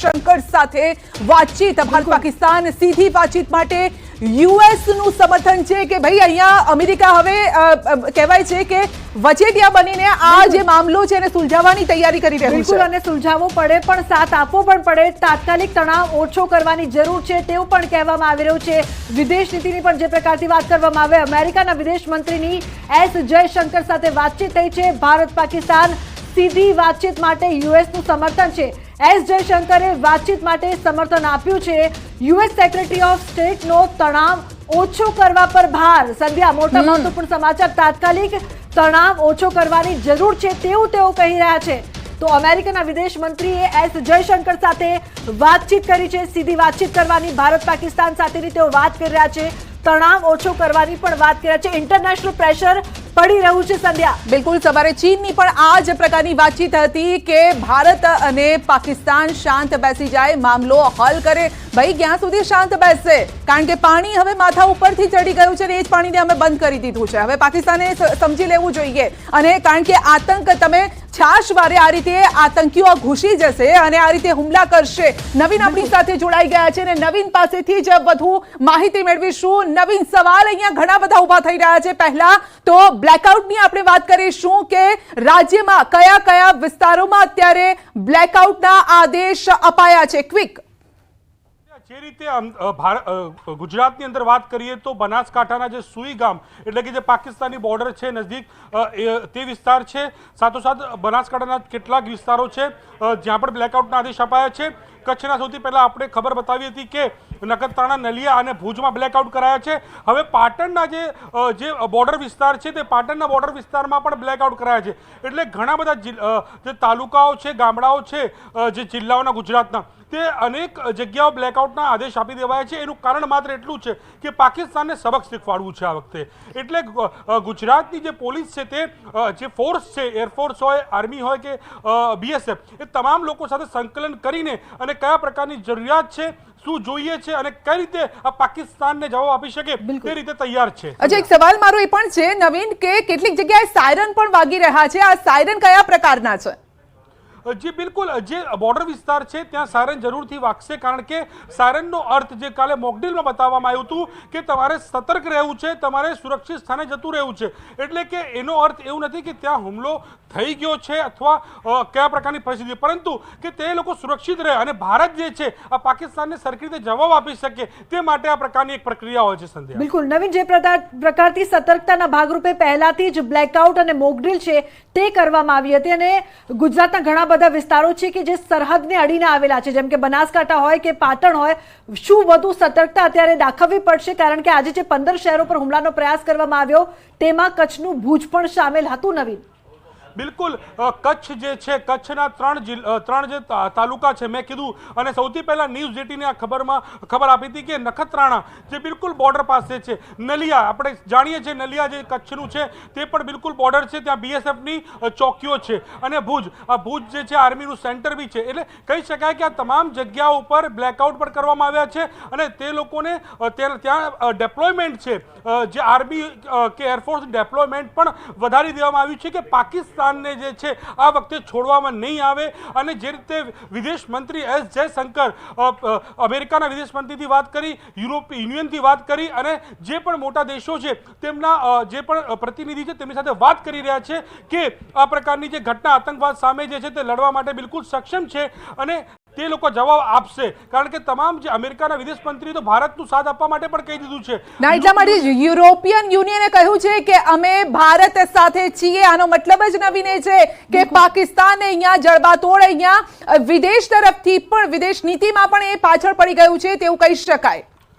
શંકર સાથે વાતચીત. ભારત પાકિસ્તાન સીધી વાતચીત માટે યુએસનું સમર્થન છે કે ભાઈ અહીંયા અમેરિકા હવે કહેવાય છે કે વચેટિયા બનીને આ જે મામલો છે એને સુલઝાવવાની તૈયારી કરી રહ્યું છે. અને સુલઝાવવો પડે પણ સાથ આપવો પણ પડે. તાત્કાલિક તણાવ ઓછો કરવાની જરૂર છે તેવું પણ કહેવામાં આવી રહ્યું છે. વિદેશ નીતિની પણ જે પ્રકારથી વાત કરવામાં આવે અમેરિકાના વિદેશ મંત્રીની એસ. જયશંકર સાથે વાતચીત થઈ છે. ભારત પાકિસ્તાન સીધી વાતચીત માટે યુએસનું સમર્થન છે. એસ જયશંકરે વાતચીત માટે સમર્થન આપ્યું છે. યુએસ સેક્રેટરી ઓફ સ્ટેટનો તણાવ ઓછો કરવા પર ભાર. સંધ્યા મોટા મહત્વપૂર્ણ સમાચાર તાત્કાલિક તણાવ ઓછો કરવાની જરૂર છે તેવું તેઓ કહી રહ્યા છે. તો અમેરિકાના વિદેશ મંત્રીએ એસ જયશંકર સાથે વાતચીત કરી છે. સીધી વાતચીત કરવાની ભારત પાકિસ્તાન સાથેની તેઓ વાત કરી રહ્યા છે. તણાવ ઓછો કરવાની પણ વાત કરી રહ્યા છે. ઇન્ટરનેશનલ પ્રેશર પડી રહ્યું છે, સંધ્યા. બિલકુલ, સવારે ચીનની પણ આ જ પ્રકારની વાતચીત હતી કે ભારત અને પાકિસ્તાન શાંત બેસી જાય, મામલો હલ કરે. ભાઈ, ક્યાં સુધી શાંત બેસશે? કારણ કે પાણી હવે માથા ઉપરથી ચડી ગયું છે ને એ જ પાણીને અમે બંધ કરી દીધું છે. હવે પાકિસ્તાને સમજી લેવું જોઈએ. અને કારણ કે આતંક તમે છાશવારે આ રીતે આતંકીઓ ઘૂસી જશે અને આ રીતે હુમલા કરશે. નવીન આપણી સાથે જોડાઈ ગયા છે અને નવીન પાસેથી જ વધુ માહિતી મેળવીશું. નવીન, સવાલ અહીંયા ઘણા બધા ઊભા થઈ રહ્યા છે. પહેલા તો બ્લેકઆઉટની આપણે વાત કરીશું કે રાજ્યમાં કયા કયા વિસ્તારોમાં અત્યારે બ્લેકઆઉટના આદેશ અપાયા છે. ક્વિક જે રીતે ગુજરાતની અંદર વાત કરીએ તો બનાસકાંઠાના જે સુઈ ગામ, એટલે કે જે પાકિસ્તાની બોર્ડર છે નજદીક એ- તે વિસ્તાર છે. સાથોસાથ, બનાસકાંઠાના કેટલાક વિસ્તારો છે જ્યાં પણ બ્લેકઆઉટના આદેશ અપાયા છે. કચ્છના સૌથી પહેલાં આપણે ખબર બતાવી હતી કે નખત્રાણા, નલિયા અને ભુજમાં બ્લેકઆઉટ કરાયા છે. હવે પાટણના જે જે બોર્ડર વિસ્તાર છે, તે પાટણના બોર્ડર વિસ્તારમાં પણ બ્લેકઆઉટ કરાયા છે. એટલે ઘણા બધા જે તાલુકાઓ છે, ગામડાઓ છે જે જિલ્લાઓના ગુજરાતના તે અનેક જગ્યાઓ બ્લેકઆઉટના આદેશ આપી દેવાયા છે. એનું કારણ માત્ર એટલું છે કે પાકિસ્તાનને સબક શીખવાડવું છે આ વખતે. એટલે ગુજરાતની જે પોલીસ છે તે જે ફોર્સ છે એરફોર્સ હોય આર્મી હોય કે બીએસએફ એ તમામ લોકો સાથે સંકલન કરીને અને કયા પ્રકારની જરૂરિયાત છે શું જોઈએ છે અને કઈ રીતે આ પાકિસ્તાનને જવાબ આપી શકે તે રીતે તૈયાર છે. અચ્છા એક સવાલ મારો એ પણ છે નવીન કે કેટલીક જગ્યાએ સાયરન પણ વાગી રહ્યા છે. આ સાયરન કયા પ્રકારના છે? જી બિલકુલ જે બોર્ડર વિસ્તાર છે, ત્યાં સાયરન જરૂરથી વાગશે કારણ કે સાયરનનો અર્થ જે કાલે મોકડ્રીલમાં બતાવવામાં આવ્યું હતું કે તમારે સતર્ક રહેવું છે, તમારે સુરક્ષિત સ્થાને જતું રહેવું છે. એટલે કે એનો અર્થ એવું નથી કે ત્યાં હુમલો થઈ ગયો છે અથવા કયા પ્રકારની પરિસ્થિતિ. પરંતુ કે તે લોકો સુરક્ષિત રહે અને ભારત જે છે, આ પાકિસ્તાનને સરખી રીતે જવાબ આપી શકે તે માટે આ પ્રકારની એક પ્રક્રિયા હોય છે, સંધ્યા. બિલકુલ. નવીન જે પ્રકાર- પ્રકારથી સતર્કતાના ભાગરૂપે પહેલાથી જ બ્લેકઆઉટ અને મોકડ્રીલ છે તે કરવામાં આવી હતી અને ગુજરાતના ઘણા બધા વિસ્તારો છે કે જે સરહદને અડીને આવેલા છે. જેમ કે બનાસકાંઠા હોય કે પાટણ હોય, શું વધુ સતર્કતા અત્યારે દાખવવી પડશે? કારણ કે આજે જે પંદર શહેરો પર હુમલાનો પ્રયાસ કરવામાં આવ્યો, તેમાં કચ્છનું ભુજ પણ સામેલ હતું નવીન. બિલકુલ કચ્છ જે છે, કચ્છના ત્રણ જિલ્લા ત્રણ જે તાલુકા છે, મેં કીધું. અને સૌથી પહેલાં ન્યૂઝ જેટીને આ ખબરમાં, ખબર આપી હતી કે નખત્રાણા, જે બિલકુલ બોર્ડર પાસે છે, નલિયા, આપણે જાણીએ છીએ નલિયા જે કચ્છનું છે, તે પણ બિલકુલ બોર્ડર છે, ત્યાં બીએસએફની ચોકીઓ છે. અને ભુજ, આ ભુજ જે છે, આર્મીનું સેન્ટર બી છે. એટલે કહી શકાય કે આ તમામ જગ્યાઓ ઉપર બ્લેકઆઉટ પણ કરવામાં આવ્યા છે અને તે લોકોને ત્યાં ડેપ્લોયમેન્ટ છે જે આર્મી કે એરફોર્સ ડેપ્લોયમેન્ટ પણ વધારી દેવામાં આવ્યું છે કે પાકિસ્તાનને જે છે, આ વખતે છોડવામાં નહીં આવે. અને જે રીતે વિદેશ મંત્રી એસ જયશંકર અમેરિકાના વિદેશ મંત્રીથી વાત કરી યુરોપિયન યુનિયનથી વાત કરી, અને જે પણ મોટા દેશો છે, તેમના જે પણ પ્રતિનિધિ છે, તેમની સાથે વાત કરી રહ્યા છે કે આ પ્રકારની જે ઘટના આતંકવાદ સામે જે છે, તે લડવા માટે બિલકુલ સક્ષમ છે. અને તે લોકો જવાબ આપશે. કારણ કે તમામ જે અમેરિકાના વિદેશ મંત્રી તો ભારતનું સાથ આપવા માટે પણ કહી દીધું છે. ના એટલા માટે જ યુરોપિયન યુનિયને કહ્યું છે કે અમે ભારત સાથે છીએ. આનો મતલબ જ નવીને છે કે પાકિસ્તાન અહીંયા જડબાતોડ અહીંયા વિદેશ તરફથી પણ વિદેશ નીતિમાં પણ એ પાછળ પડી ગયું છે તેવું કહી શકાય.